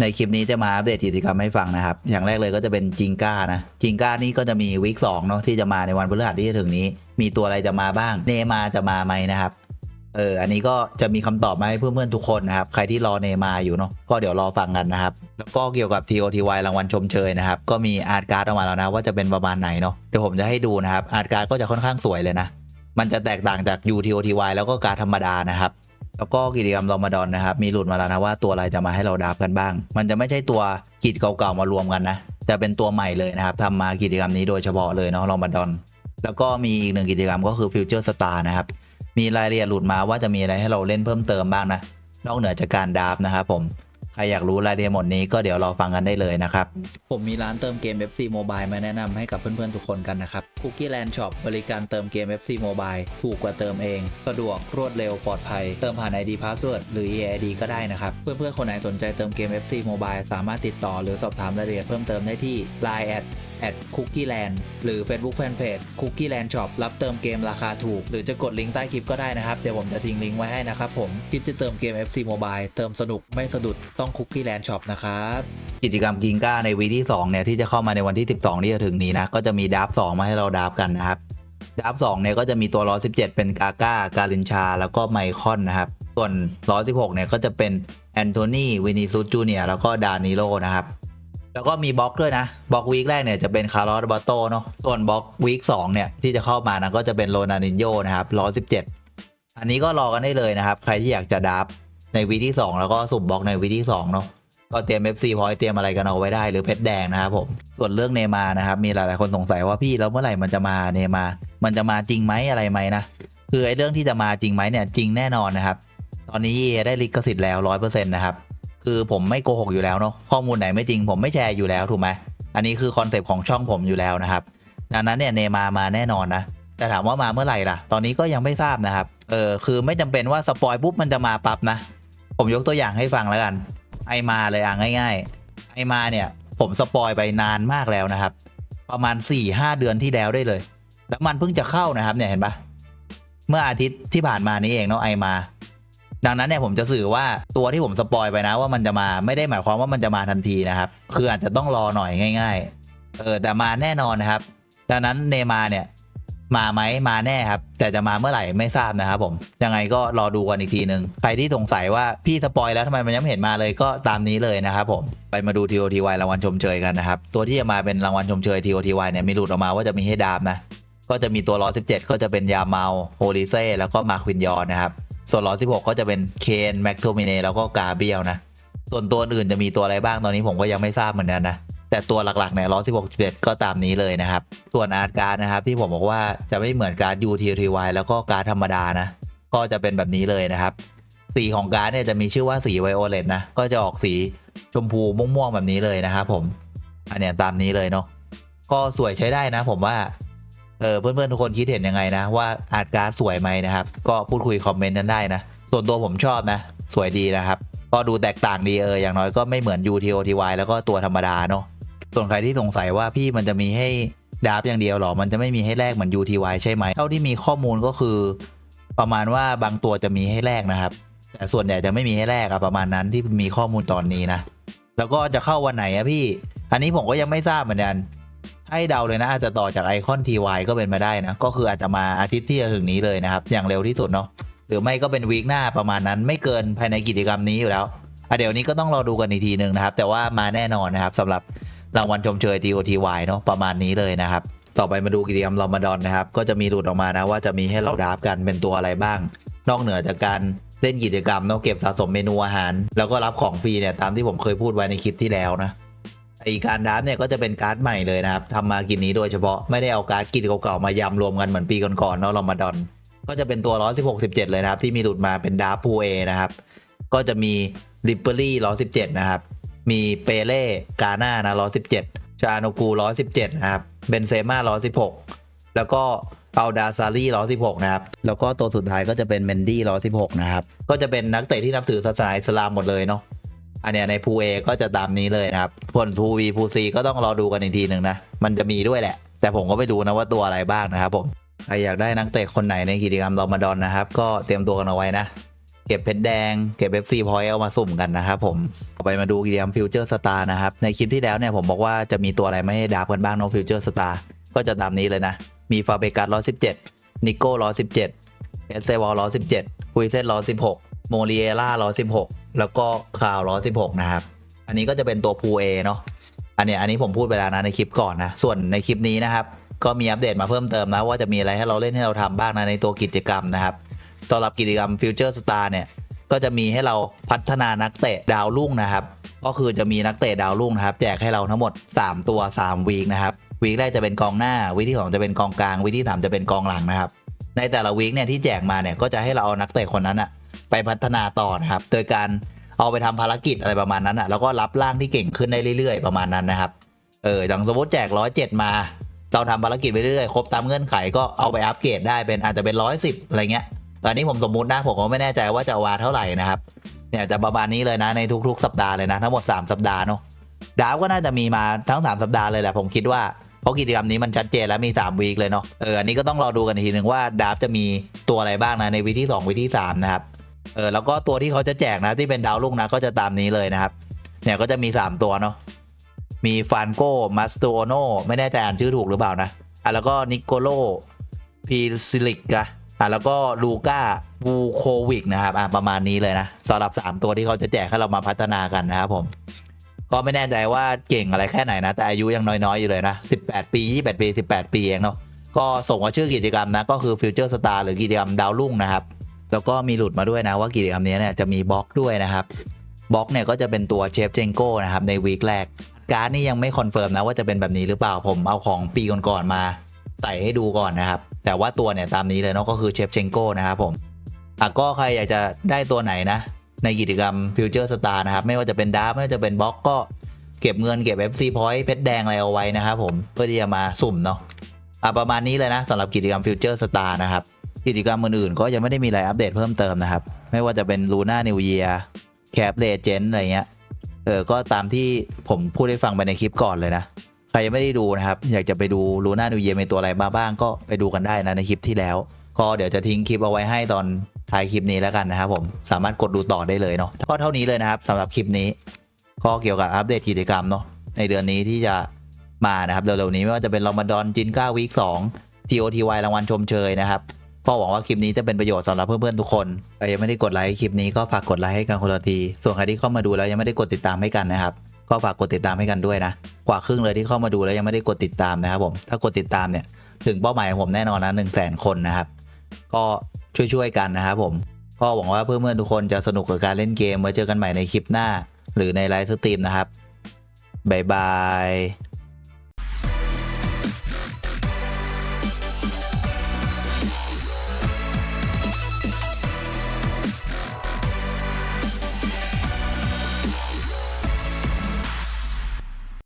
ในคลิปนี้จะมาอัปเดตกิจกรรมให้ฟังนะครับ อย่างแรกเลยก็จะเป็นจิงก้านะจิงก้านี่ก็จะมีวีคสองเนาะที่จะมาในวันพฤหัสที่จะถึงนี้ มีตัวอะไรจะมาบ้าง เนมาจะมาไหมนะครับเอออันนี้ก็จะมีคำตอบมาให้เพื่อนๆทุกคนนะครับ ใครที่รอเนมาอยู่เนาะก็เดี๋ยวรอฟังกันนะครับ แล้วก็เกี่ยวกับ TOTY รางวัลชมเชยนะครับ ก็มีอาร์ตการ์ดออกมาแล้วนะว่าจะเป็นประมาณไหนเนาะเดี๋ยวผมจะให้ดูนะครับอาร์ตการ์ดก็จะค่อนข้างสวยเลยนะมันจะแตกต่างจาก UTOTY แล้วก็การธรรมดานะครับ แล้วก็กิจกรรมรอมฎอนนะครับ มีหลุดมาแล้วนะว่าตัวอะไรจะมาให้เราดับกันบ้าง มันจะไม่ใช่ตัวกิจเก่าๆมารวมกันนะจะเป็นตัวใหม่เลยนะครับทำมากิจกรรมนี้โดยเฉพาะเลยเนาะรอมฎอนแล้วก็มีอีกหนึ่งกิจกรรมก็คือฟิวเจอร์สตาร์นะครับมีรายละเอียดหลุดมาว่าจะมีอะไรให้เราเล่นเพิ่มเติมบ้างนะนอกเหนือจากการดับนะครับผม ใครอยากรู้รายละเอียดหมดนี้ก็เดี๋ยวรอฟังกันได้เลยนะครับ ผมมีร้านเติมเกม FC Mobile มาแนะนำให้กับเพื่อนๆทุกคนกันนะครับ Cookie Land Shop บริการเติมเกม FC Mobile ถูกกว่าเติมเอง สะดวกรวดเร็วปลอดภัย เติมผ่าน ID Password หรือ EID ก็ได้นะครับ เพื่อนๆคนไหนสนใจเติมเกม FC Mobile สามารถติดต่อหรือสอบถามรายละเอียดเพิ่มเติมได้ที่ Line แอดคุกกี้แลนด์หรือ Facebook Fanpage Cookie Land Shop รับเติมเกมราคาถูก หรือจะกดลิงก์ใต้คลิปก็ได้นะครับ เดี๋ยวผมจะทิ้งลิงก์ไว้ให้นะครับผมคิดจะเติมเกม FC Mobile เติมสนุกไม่สะดุดต้อง Cookie Land Shop นะครับกิจกรรมกิงก้าในวีที่2เนี่ยที่จะเข้ามาในวันที่ 12 ที่จะถึงนี้นะก็จะมีดับ2มาให้เราดับกันนะครับดับ2เนี่ยก็จะมีตัวล้อ17เป็นกาก้าการินชา แล้วก็ไมคอนนะครับส่วนล้อ16เนี่ยก็จะเป็นแอนโทนีวินิซูจูเนียแล้วก็ดานิโลนะครับ แล้วก็มีบล็อกด้วยนะบล็อกวีคแรกเนี่ยจะเป็นคาร์ลอสบาโตเนาะส่วนบล็อกวีคสองเนี่ยที่จะเข้ามานะก็จะเป็นโรนานินโยนะครับร้อยสิบเจ็ดอันนี้ก็รอกันได้เลยนะครับ ใครที่อยากจะดับในวีที่ 2 แล้วก็สุ่มบล็อกในวีที่2เนาะก็เตรียม FC พอยเตรียมอะไรกันเอาไว้ได้หรือเพชรแดงนะครับผม ส่วนเรื่องเนมานะครับมีหลายๆคนสงสัยว่าพี่แล้วเมื่อไหร่มันจะมาเนมา มันจะมาจริงไหมอะไรไหมนะคือไอ้เรื่องที่จะมาจริงไหมเนี่ยจริงแน่นอนนะครับ ตอนนี้ EA ได้ลิขสิทธิ์แล้วร้อยเปอร์เซ็นต์นะครับ คือผมไม่โกหกอยู่แล้วเนาะข้อมูลไหนไม่จริงผมไม่แชร์อยู่แล้วถูกไหมอันนี้คือคอนเซปต์ของช่องผมอยู่แล้วนะครับ ดังนั้นเนี่ยเนมามาแน่นอนนะแต่ถามว่ามาเมื่อไหร่ล่ะ ตอนนี้ก็ยังไม่ทราบนะครับเออคือไม่จำเป็นว่าสปอยปุ๊บมันจะมาปั๊บนะ ผมยกตัวอย่างให้ฟังแล้วกัน ไอมาเลยอะง่าย ๆ ไอมาเนี่ยผมสปอยไปนานมากแล้วนะครับ ประมาณ 4-5 เดือนที่แล้วได้เลย แล้วมันเพิ่งจะเข้านะครับเนี่ยเห็นปะเมื่ออาทิตย์ที่ผ่านมานี้เองเนาะไอมา ดังนั้นเนี่ยผมจะสื่อว่าตัวที่ผมสปอยไปนะว่ามันจะมาไม่ได้หมายความว่ามันจะมาทันทีนะครับ คืออาจจะต้องรอหน่อยง่าย ๆ เออแต่มาแน่นอนนะครับ ดังนั้นเนมาเนี่ยมาไหมมาแน่ครับ แต่จะมาเมื่อไหร่ไม่ทราบนะครับผม ยังไงก็รอดูกันอีกทีหนึ่งใครที่สงสัยว่าพี่สปอยแล้วทำไมมันยังไม่เห็นมาเลยก็ตามนี้เลยนะครับผมไปมาดู TOTY รางวัลชมเชยกันนะครับ ตัวที่จะมาเป็นรางวัลชมเชย TOTY เนี่ยมีหลุดออกมาว่าจะมีให้ดามนะก็จะมีตัวล้อ17ก็จะเป็นยาเมาโฮลิเซ่แล้วก็มาควินยอนนะครับ ส่วนล้อ16 ก็จะเป็นเคนแม็กโทมิเนแล้วก็กาเบียลนะ ส่วนตัวอื่นจะมีตัวอะไรบ้างตอนนี้ผมก็ยังไม่ทราบเหมือนกันนะ แต่ตัวหลักๆเนี่ยล้อ16 17 ก็ตามนี้เลยนะครับ ส่วนอาร์ตการ์ดนะครับที่ผมบอกว่าจะไม่เหมือนการ์ด UTTY แล้วก็การ์ดธรรมดานะ ก็จะเป็นแบบนี้เลยนะครับ สีของการ์ดเนี่ยจะมีชื่อว่าสีไวโอเลตนะ ก็จะออกสีชมพูม่วงๆแบบนี้เลยนะครับผม อันเนี้ยตามนี้เลยเนาะ ก็สวยใช้ได้นะ ผมว่า เออเพื่อนๆทุกคนคิดเห็นยังไงนะ ว่าอาร์ตการ์ดสวยไหมนะครับ ก็พูดคุยคอมเมนต์กันได้นะ ส่วนตัวผมชอบนะ สวยดีนะครับ ก็ดูแตกต่างดีเอออย่างน้อยก็ไม่เหมือน UTOTY แล้วก็ตัวธรรมดาเนาะส่วนใครที่สงสัยว่าพี่มันจะมีให้ดาบอย่างเดียวหรอ มันจะไม่มีให้แลกเหมือน UTY ใช่ไหมเท่าที่มีข้อมูลก็คือ ประมาณว่าบางตัวจะมีให้แลกนะครับ แต่ส่วนใหญ่จะไม่มีให้แลกอะประมาณนั้นที่มีข้อมูลตอนนี้นะ แล้วก็จะเข้าวันไหนอะพี่ อันนี้ผมก็ยังไม่ทราบเหมือนกัน ให้เดาเลยนะอาจจะต่อจากไอคอน TY ก็เป็นมาได้นะ ก็คืออาจจะมาอาทิตย์ที่จะถึงนี้เลยนะครับ อย่างเร็วที่สุดเนาะหรือไม่ก็เป็นวีคหน้าประมาณนั้นไม่เกินภายในกิจกรรมนี้อยู่แล้วอะเดี๋ยวนี้ก็ต้องรอดูกันอีกทีหนึ่งนะครับ แต่ว่ามาแน่นอนนะครับสำหรับรางวัลชมเชย TOTY เนาะประมาณนี้เลยนะครับ ต่อไปมาดูกิจกรรมรอมฎอนนะครับ ก็จะมีหลุดออกมานะว่าจะมีให้เราดราฟกันเป็นตัวอะไรบ้าง นอกเหนือจากการเล่นกิจกรรมเนาะเก็บสะสมเมนูอาหาร แล้วก็รับของฟรีเนี่ยตามที่ผมเคยพูดไว้ในคลิปที่แล้วนะ ไอการดราฟเนี่ยก็จะเป็นการ์ดใหม่เลยนะครับทำมากินนี้โดยเฉพาะไม่ได้เอาการ์ดกินเก่าๆมายำรวมกันเหมือนปีก่อนๆเนาะรอมฎอนก็จะเป็นตัว116 17เจ็ดเลยนะครับ ที่มีหลุดมาเป็นดาร์พูเอนะครับ ก็จะมีริปเปอรี่117นะครับ มีเปเล่กาหน่านะ117ชาโนกู117นะครับเบนเซม่า116แล้วก็เอาดาซารี่116นะครับ แล้วก็ตัวสุดท้ายก็จะเป็นเมนดี้116นะครับ ก็จะเป็นนักเตะที่นับถือศาสนาอิสลามหมดเลยเนาะ อันเนี้ยในพูเอก็จะตามนี้เลยนะครับส่วนพูวีพูซีก็ต้องรอดูกันอีกทีหนึ่งนะ มันจะมีด้วยแหละ แต่ผมก็ไปดูนะว่าตัวอะไรบ้างนะครับผมใครอยากได้นักเตะคนไหนในกิจกรรมรอมฎอนนะครับ ก็เตรียมตัวกันเอาไว้นะ เก็บเพชรแดง เก็บ FC point เอามาสุ่มกันนะครับผมต่อไปมาดูกิจกรรมฟิวเจอร์สตาร์นะครับ ในคลิปที่แล้วเนี่ยผมบอกว่าจะมีตัวอะไรไม่ให้ดับกันบ้างเนาะฟิวเจอร์สตาร์ก็จะตามนี้เลยนะ มีฟาเบกัสร้อยสิบเจ็ดนิโก้ร้อยสิบเจ็ดเอสเซวอลร้อยสิบเจ็ดคุยเซนร้อยสิบหกโมเรียล่าร้อยสิบหก แล้วก็คาวร้อยสิบหกนะครับ อันนี้ก็จะเป็นตัวพูเอเนาะอันเนี้ยอันนี้ผมพูดไปแล้วนะในคลิปก่อนนะ ส่วนในคลิปนี้นะครับ ก็มีอัปเดตมาเพิ่มเติมนะว่าจะมีอะไรให้เราเล่นให้เราทำบ้างนะในตัวกิจกรรมนะครับสำหรับกิจกรรม Future Star เนี่ยก็จะมีให้เราพัฒนานักเตะดาวรุ่งนะครับ ก็คือจะมีนักเตะดาวรุ่งนะครับ แจกให้เราทั้งหมด 3 ตัว 3 วีคนะครับ วีคแรกจะเป็นกองหน้า วีคที่สองจะเป็นกองกลาง วีคที่สามจะเป็นกองหลังนะครับ ในแต่ละวีคเนี่ยที่แจกมาเนี่ยก็จะให้เราเอานักเตะคนนั้นอะ ไปพัฒนาต่อนะครับ โดยการเอาไปทำภารกิจอะไรประมาณนั้นอะแล้วก็รับร่างที่เก่งขึ้นได้เรื่อยๆ ประมาณนั้นนะครับ เอออย่างสมมติแจกร้อยเจ็ดมา เราทำภารกิจไปเรื่อยๆ ครบตามเงื่อนไขก็เอาไปอัปเกรดได้เป็นอาจจะเป็นร้อยสิบอะไรเงี้ยตอนนี้ผมสมมุตินะผมก็ไม่แน่ใจว่าจะวาเท่าไหร่นะครับ เนี่ยจะประมาณนี้เลยนะในทุก ๆ สัปดาห์เลยนะทั้งหมด 3 สัปดาห์เนาะดาวก็น่าจะมีมาทั้ง 3 สัปดาห์เลยแหละผมคิดว่าเพราะกิจกรรมนี้มันชัดเจนแล้วมี 3 วีคเลยเนาะเอออันนี้ก็ต้องรอดูกันทีหนึ่งว่าดาวจะมีตัวอะไรบ้างนะในวีที่ 2 วีที่ 3 นะครับ เออแล้วก็ตัวที่เขาจะแจกนะที่เป็นดาวลุ่งนะก็จะตามนี้เลยนะครับ เนี่ยก็จะมี 3 ตัวเนาะมีฟานโกมาสโตโนไม่แน่ใจอ่านชื่อถูกหรือเปล่านะอะแล้วก็นิโคโลพีซิลิกอะอะแล้วก็ลูก้าบูโควิกนะครับอะประมาณนี้เลยนะสำหรับ 3 ตัวที่เขาจะแจกให้เรามาพัฒนากันนะครับผม ก็ไม่แน่ใจว่าเก่งอะไรแค่ไหนนะ แต่อายุยังน้อยๆอยู่เลยนะ 18 ปี 28 ปี 18 ปีเองเนาะก็ส่งว่าชื่อกิจกรรมนะก็คือ Future Star หรือกิจกรรมดาวรุ่งนะครับ แล้วก็มีหลุดมาด้วยนะว่ากิจกรรมนี้เนี่ยจะมีบล็อกด้วยนะครับบล็อกเนี่ยก็จะเป็นตัวเชฟเจงโก้นะครับในวีคแรกการ์ดนี่ยังไม่คอนเฟิร์มนะว่าจะเป็นแบบนี้หรือเปล่าผมเอาของปีก่อนๆมาใส่ให้ดูก่อนนะครับ แต่ว่าตัวเนี่ยตามนี้เลยเนาะก็คือเชฟเจงโก้นะครับผมอะก็ใครอยากจะได้ตัวไหนนะ ในกิจกรรม Future Star นะครับ ไม่ว่าจะเป็นดาร์ไม่ว่าจะเป็นบล็อกก็เก็บเงินเก็บ FC Point เพชรแดงอะไรเอาไว้นะครับผมเพื่อที่จะมาสุ่มเนาะอะประมาณนี้เลยนะสำหรับกิจกรรม Future Star นะครับ กิจกรรมอื่นๆก็ยังไม่ได้มีอะไรอัปเดตเพิ่มเติมนะครับ ไม่ว่าจะเป็น Luna New Year Cap Legend อะไรเงี้ยเออก็ตามที่ผมพูดให้ฟังไปในคลิปก่อนเลยนะ ใครยังไม่ได้ดูนะครับ อยากจะไปดู Luna New Year มีตัวอะไรมาบ้างก็ไปดูกันได้นะในคลิปที่แล้ว ก็เดี๋ยวจะทิ้งคลิปเอาไว้ให้ตอนท้ายคลิปนี้แล้วกันนะครับผมสามารถกดดูต่อได้เลยเนาะก็เท่านี้เลยนะครับสำหรับคลิปนี้ ก็เกี่ยวกับอัปเดตกิจกรรมเนาะในเดือนนี้ที่จะมานะครับเร็วๆนี้ไม่ว่าจะเป็นรอมฎอนจินก้าวีค2 TOTY รางวัลชมเชยนะครับ ก็หวังว่าคลิปนี้จะเป็นประโยชน์สำหรับเพื่อนๆทุกคนใครยังไม่ได้กดไลค์คลิปนี้ก็ฝากกดไลค์ให้กันคนละที ส่วนใครที่เข้ามาดูแล้วยังไม่ได้กดติดตามให้กันนะครับ ก็ฝากกดติดตามให้กันด้วยนะ กว่าครึ่งเลยที่เข้ามาดูแล้วยังไม่ได้กดติดตามนะครับผม ถ้ากดติดตามเนี่ยถึงเป้าหมายของผมแน่นอนนะหนึ่งแสนคนนะครับ ก็ช่วยๆกันนะครับผม ก็หวังว่าเพื่อนๆทุกคนจะสนุกกับการเล่นเกมไว้เจอกันใหม่ในคลิปหน้า หรือในไลฟ์สตรีมนะครับบ๊ายบาย